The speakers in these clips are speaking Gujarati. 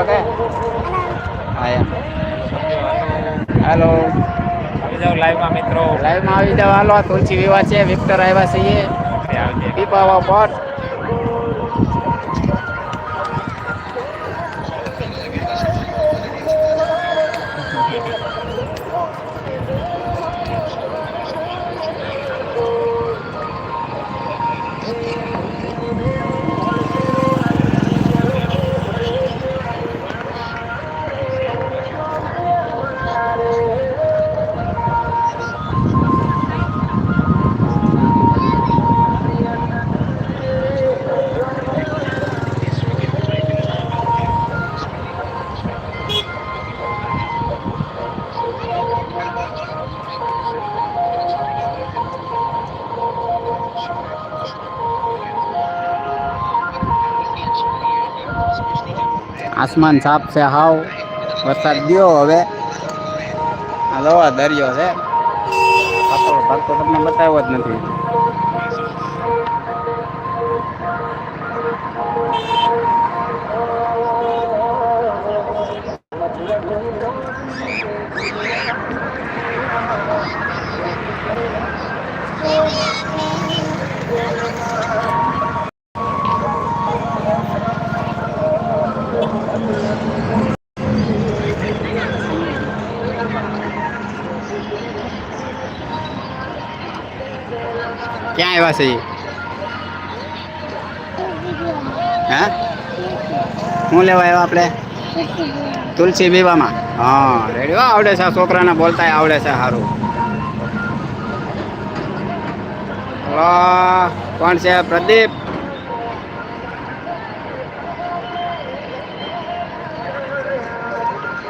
ઓકે હેલો આવી જાવ લાઈવમાં મિત્રો. લાઈવમાં આવી જાવ હાલો તુલસી વિવાહ છે. વિક્ટર આવ્યા છીએ. પીપાવા પર આસમાન સાફ છે, હાવ વરસાદ ગયો હવે. હાલો આ દરિયો છે. પાતળો ભાગ તો તમને બતાવ્યો જ નથી. ક્યાં આવ્યા છે? હા? શું લેવા આવ્યા આપણે? તુલસી બીવામાં હા, રેડી આવડે છે. છોકરાને બોલતા આવડે છે સારું કોણ છે? પ્રદીપ?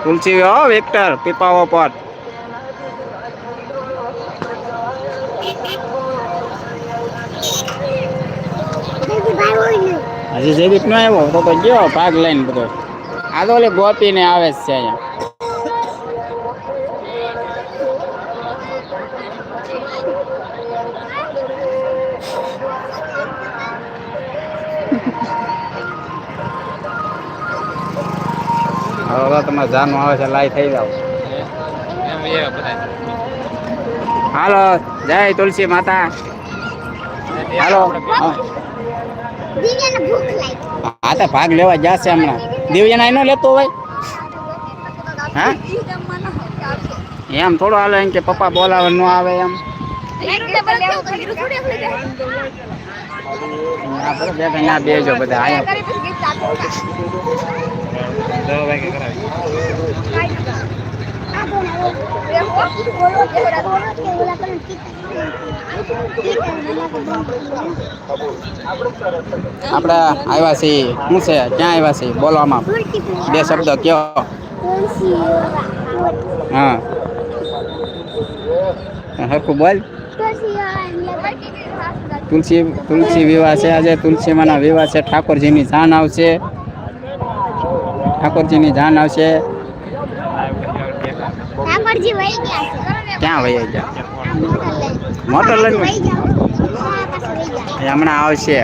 તુલસી હો, વિક્ટર, પીપાવો પર હજી જૈવિક નો આવ્યો તો તો ગયો ભાગ લઈને બધો. આ તો ઓલી ગોપી ને આવે જ છે અહીંયા. હવે તો તમારે જાનું આવે છે, લાઈ થઈ જાવ એમ એ બધા હાલો, જય તુલસી માતા. હાલો હા. દિવ્યાને ભૂખ લાગી. હા તો ભાગ લેવા જશે હમણાં. દિવ્યના એનો લેતો હોય? હા? એમ થોડો હાલે એમ કે પપ્પા બોલાવે ન આવે એમ. બેજો બધા કરાવી આપણે આવ્યા છીએ શું છે? ક્યાં આવ્યા છીએ બોલવામાં. બે શબ્દ કયો? હા. હરખું બોલ. તુલસી તુલસી વિવાહ છે આજે. તુલસીમાના વિવાહ છે. ઠાકોરજીની જાન આવશે. ઠાકોરજીની જાન આવશે. ઠાકોરજી વહી ગયા છે. ક્યાં વહી ગયા? મોટર લઈને? હમણાં આવશે.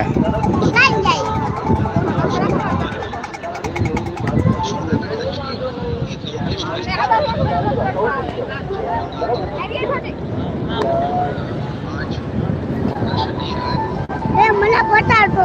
મને બતાડતો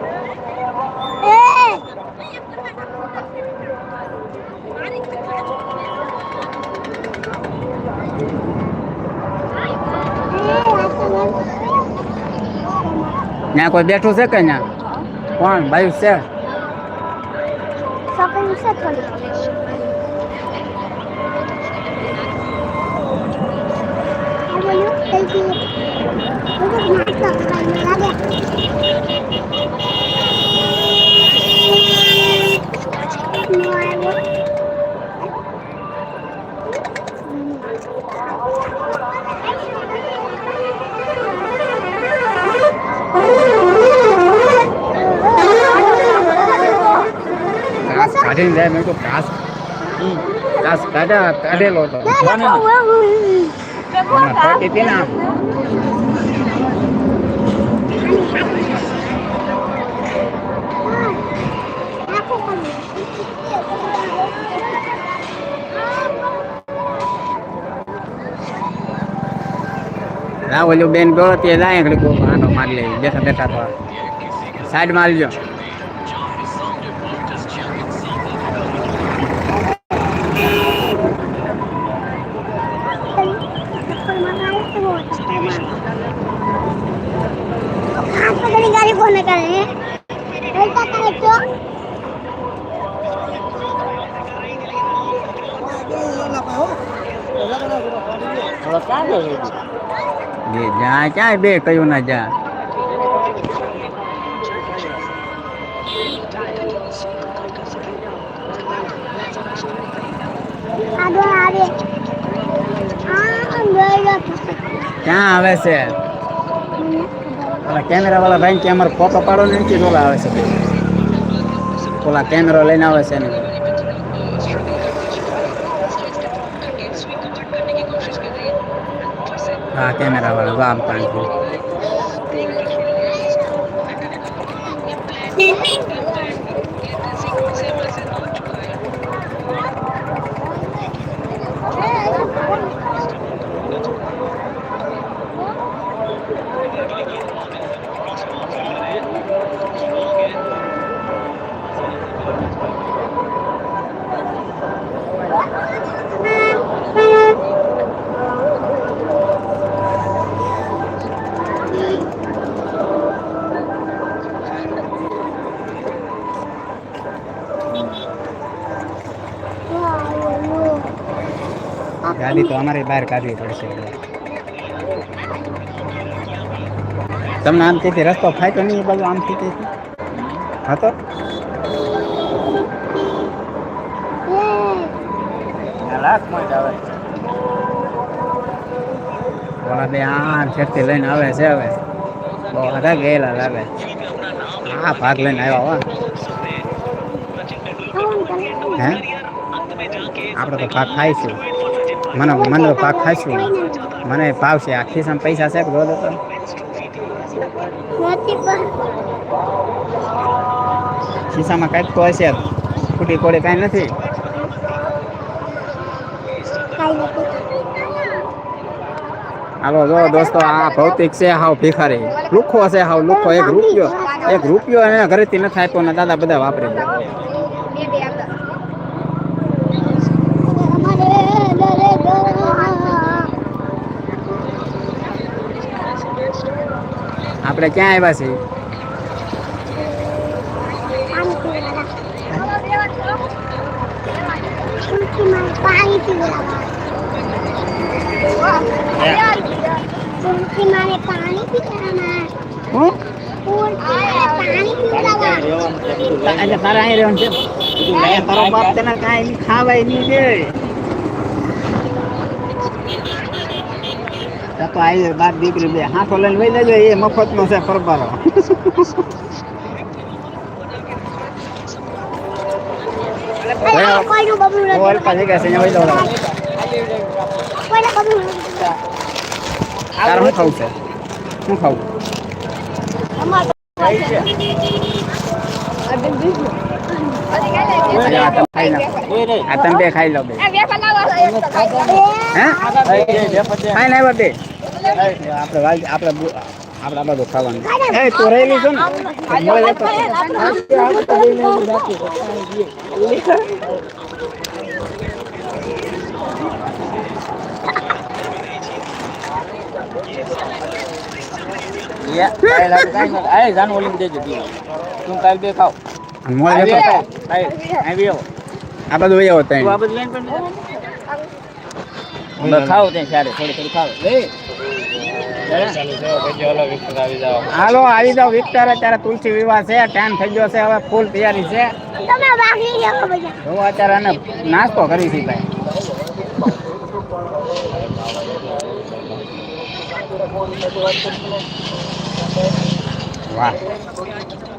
ત્યાં કોઈ બેઠું છે કે ત્યાં કોણ? ભાઈ છે? Thank છે થોડી આ બોલ્યું કઈથી બધું નાટક કરીને લાગે નો આવ્યો ઘાસ કાઢીને જાય મેં તો ઘાસ ઘાસ કાઢ્યા કાઢેલો હતો હમણાં ઠોકી હતી ને આમ. ના ઓલું બેન ગયો તે જાય એકડી કોક આનો માર લે બેઠા બેઠા તો સાઈડમાં આલજો ગાડી કોને કરે ઉલટા કરે તો બે જા ક્યાંય બે કયું ના જા? ક્યાં આવે છે? ઓલા કેમેરા વાળા ભાઈ કે અમારે ફોટો પાડો ને એનથી ઓલા આવે છે ઓલા કેમેરો લઈને આવે છે ને. હા કેમેરા વાળા વામ પાંચ ગાડી તો અમારે બહાર કાઢવી પડશે. તમને આમ તેથી રસ્તો ફાયતો નહીં એ બાજુ આમ થી હતો બે આ છેકથી લઈને આવે છે હવે. બહુ બધા ગયેલા લાગે. હા ભાગ લઈને આવ્યા હો. હે. આપણે તો ભાગ ખાઈશું. મને મને પાક ખાઈશું મને ભાવશે. આ ખિસ્સામાં પૈસા છે કે બોલો તો. ખિસ્સામાં કાંઈક તો હશે. ફૂટી કોડી કાંઈ નથી. હાલો જો દોસ્તો આ ભૌતિક છે હાવ ભિખારી. લુખો છે હાવ લુખો એક રૂપિયો એક રૂપિયો એને ઘરેથી નથી આપ્યો ને દાદા બધા વાપરી ગયા આપણે ક્યાં આવ્યા છીએ? તારા અહીં રહેવાનું છે. તારો બાપ તને કાંઈ ખાવાય નહીં તો આવી બાર દીકરી બે. હાથો લઈને વહી લેજો એ મફતનો છે પરબારો. તમે ખાઈ લો બે. ખાઈ લો. બે ખાઈ ને બે. આપણે વાલ આપણે આપણે આ બધું ખાવાનું એ તો રહેલી છો ને મળે. તું કાલ બે ખાવ અને મોજ આવી આય, આવી આવો. આ બધું વહી આવો તું આ ત્યાં ખાઓ ત્યાં સારે થોડી થોડી ખાવ હાલો આવી જાઓ વિક્ટર અત્યારે તુલસી વિવાહ છે ટાઈમ થઈ ગયો છે હવે ફૂલ તૈયારી છે. તમે ભાગી જાઓ બધા જો અત્યારે આને નાસ્તો કરી છે ભાઈ. વાહ. મારા કોઈને એક ને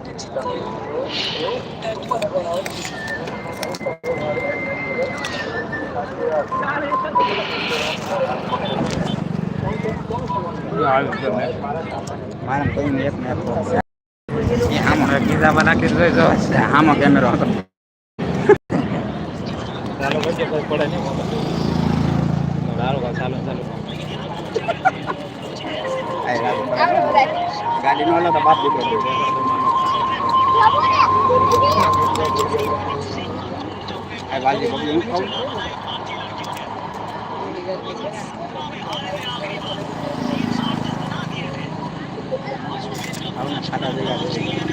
એક બોક્સ છે. એ આમાં કેમેરો હતો ચાલો પછી કોઈ પડે નહીં ચાલો ચાલો ચાલો ગાડી નો તો બાપ દીકરો આ વાલી જઈ આવે.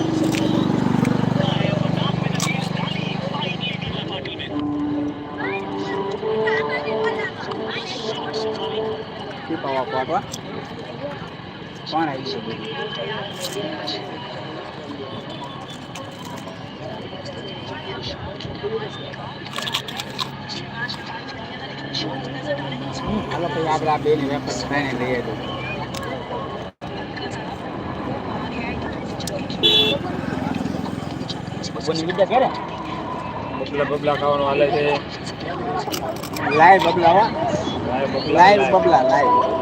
શું પાવા પાવા કોણ આવી ગયું હાલો પછી આપણે આ બેની વેપાર થઈને લઈએ તો બબલા બબલા ખાવાનું હાલે છે લાઈવ બબલા હો લાઈવ બબલા લાઈવ બબલા લાઈવ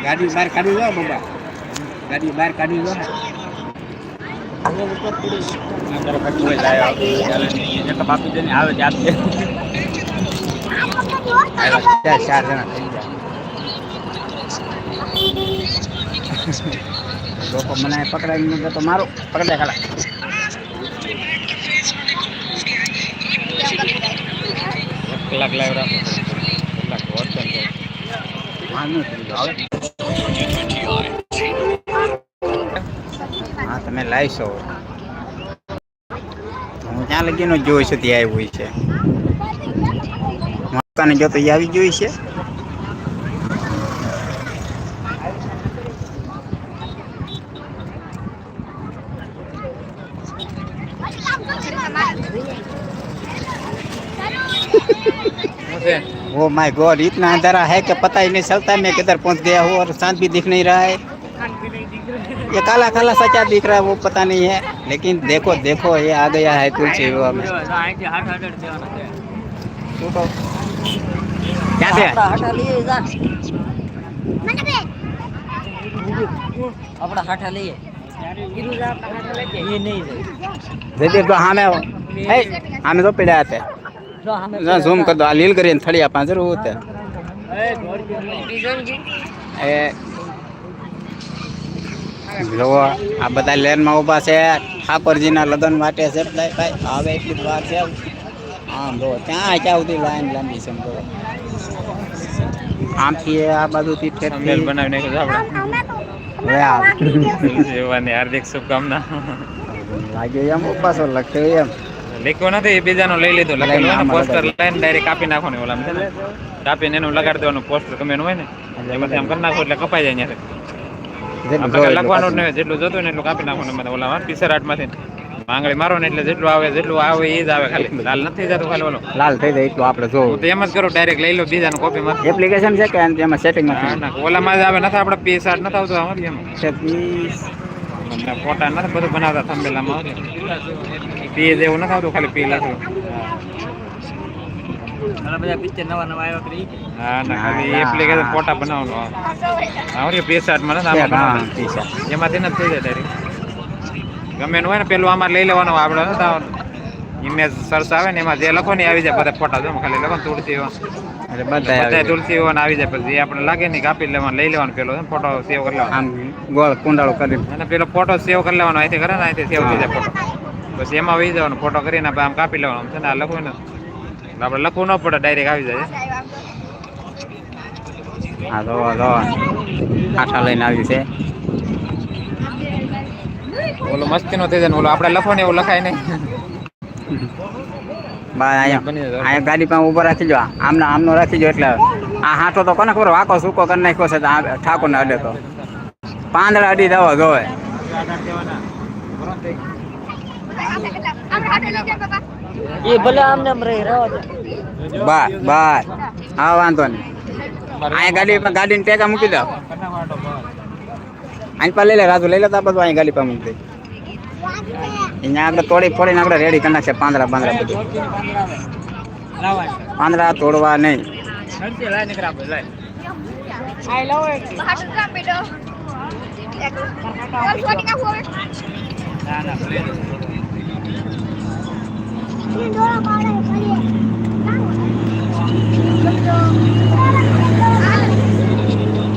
ગાડી બહાર કાઢી લો બાબા ગાડી બહાર કાઢી લો ચાર જણા થઈ જાય લોકો મને પકડાવી મૂકે તો મારો પકડે ખાલા કલાક લાઈવ રાખો કલાક વોટ્સએપ હા તમે લાવીશો હું ત્યાં લગીનો જોઉં છું ત્યાં આવ્યું છે મકાને જો તો એ આવી જોઈ છે શું છે ओ माय गॉड इतना अंधेरा है कि पता ही नहीं चलता मैं किधर पहुंच गया हूँ और चांद भी दिख नहीं रहा है ये काला काला सा क्या दिख रहा है, वो पता नहीं है। लेकिन देखो देखो, ये आ गया है तुलसी विवाह में। क्या से अपना हटा लिए ये नहीं जैसे तो हमें हमें तो पीड़ा आते। हैं जूम कर दो अलील करिए थोड़ी आप ज़रूर होते। જોવો આ બધા લેનમાં ઊભા છે. ઠાકોરજીના લગ્ન માટે છે ભાઈ. ભાઈ હવે એટલી વાર છે. આમ જો ત્યાં ક્યાં સુધી લાઈન લાંબી છે જો આમથી આ બાજુથી ઠેઠથી બનાવી નાખ્યું આપણે. હાર્દિક શુભકામના. લાગે એમ ઉપાસો લખે એમ. લેખ્યો નથી એ બીજાનો લઈ લીધો. લખેલું પોસ્ટર. લઈને ડાયરેક્ટ કાપી નાખો ને ઓલા કાપીને એનું લગાડી દેવાનું પોસ્ટર ગમે હોય ને એમાંથી આમ કરી નાખો એટલે કપાઈ જાય જોઈએ લખવાનું જેટલું જોતું ને એટલું કાપી નાખવાનું એમાં ઓલા ટીસરમાંથી આંગળી મારો ને એટલે જેટલું આવે જેટલું આવે એ જ આવે ખાલી. લાલ નથી જતું ખાલી ઓલો. લાલ થઈ જાય એટલું આપણે તો એમ જ કરું ડાયરેક્ટ લઈ લો બીજાનું કોપી માં. એપ્લિકેશન છે કે એમાં ના ઓલામાં જ આવે નથી આપણે પીસ આર્ટ નથી આવતું આમાં એમ. ફોટા નથી બધું બનાવતા થંબેલામાં પી જેવું નથી આવતું ખાલી પી લખેલું ઘણા બધા પિક્ચર નવા નવા આવ્યા કરી. હા ના ખાલી એપ્લિકેશન ફોટા બનાવવાનું આવડે પીસ આર્ટમાં નથી આમાં એમાંથી નથી થઈ જાય ગમે એનું હોય ને પેલું આમાં લઈ લેવાનો આપણે ઇમેજ સર્ચ આવે ને એમાં જે લખો ને આવી જાય બધા ફોટા જો ખાલી લખો તુલસી બધા તુલસી એવા ને આવી જાય પછી આપણે લાગે ને કાપી લેવાનું લઈ લેવાનું પેલો ફોટો સેવ કરી લેવાનો. આમ ગોળ કુંડાળો કરી. અને પેલો ફોટો સેવ કરી લેવાનો અહીંથી કરે ને અહીંથી સેવ થઈ જાય ફોટો પછી એમાં વહી જવાનો ફોટો કરીને આમ કાપી લેવાનો છે ને આ લખવું ને. આપણે લખવું ન પડે ડાયરેક્ટ આવી જાય. હા જો જો આઠા લઈને આવ્યું છે. ઓલું મસ્તી નો થઈ જાય ઓલો આપણે લખો ને એવું લખાય નહીં. બા અહીંયા અહીંયા ગાડી પાસે ઊભો રાખી જો. આમને આમનો રાખી જો એટલે આ હાટો તો કોને ખબર વાકો સૂકો કરી નાખ્યો છે તો આ ઠાકોરને અડે તો. પાંદડા અડી દવા જોવે. એ ભલે આમને આમ રહી રહો બસ બસ. હા વાંધો નહીં. અહીંયા ગાડી પર ગાડીને ટેકા મૂકી દો. અહીં પર લઈ લે રાજુ લઈ લેતા બધું અહીં ગાડી પર મૂકી દે. અહીંયા આપણે તોડી ફોડીને આપણે રેડી કરી નાખશે પાંદડા પાંદડા બધું. પાંદડા તોડવા નહીં.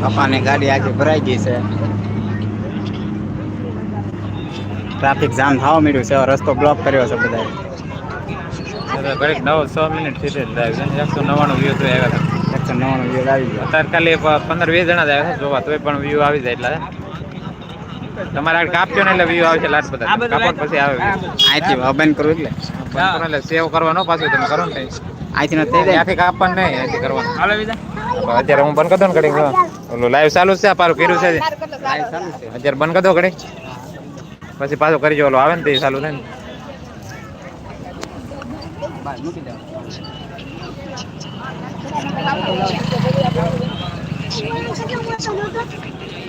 પપ્પાની ગાડી આજે ભરાઈ ગઈ છે. ટ્રાફિક જામ થવા મળ્યું છે રસ્તો બ્લોક કર્યો છે બધા ઘરેક નવ છ મિનિટથી જ એકસો નવ્વાણું વ્યૂ તો આવ્યા હતા. એકસો નવ્વાણું વ્યૂ આવી ગયો. અત્યારે ખાલી પંદર વીસ જણા જ આવ્યા છે જોવા તોય પણ વ્યૂ આવી જાય એટલે તમારે આગળ કાપજો ને એટલે વ્યૂ આવશે લાસ્ટ બધા. કાપડ પછી આવે. અહીંથી હવે કરવું એટલે. બંધ એટલે સેવ કરવાનો પાછું તમે કરો ને. અહીંથી ન થઈ જાય. ત્યાંથી કાપવાનું નહીં અહીંથી કરવાનું. બીજા. અત્યારે હું બંધ કરી દઉં ને ઘડી ઓલું લાઈવ ચાલુ છે આ પારું કર્યું છે અત્યારે બંધ કરી ઘડી પછી પાછું કરી જો ઓલું આવે ને તે ચાલુ થાય ને.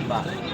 Bye.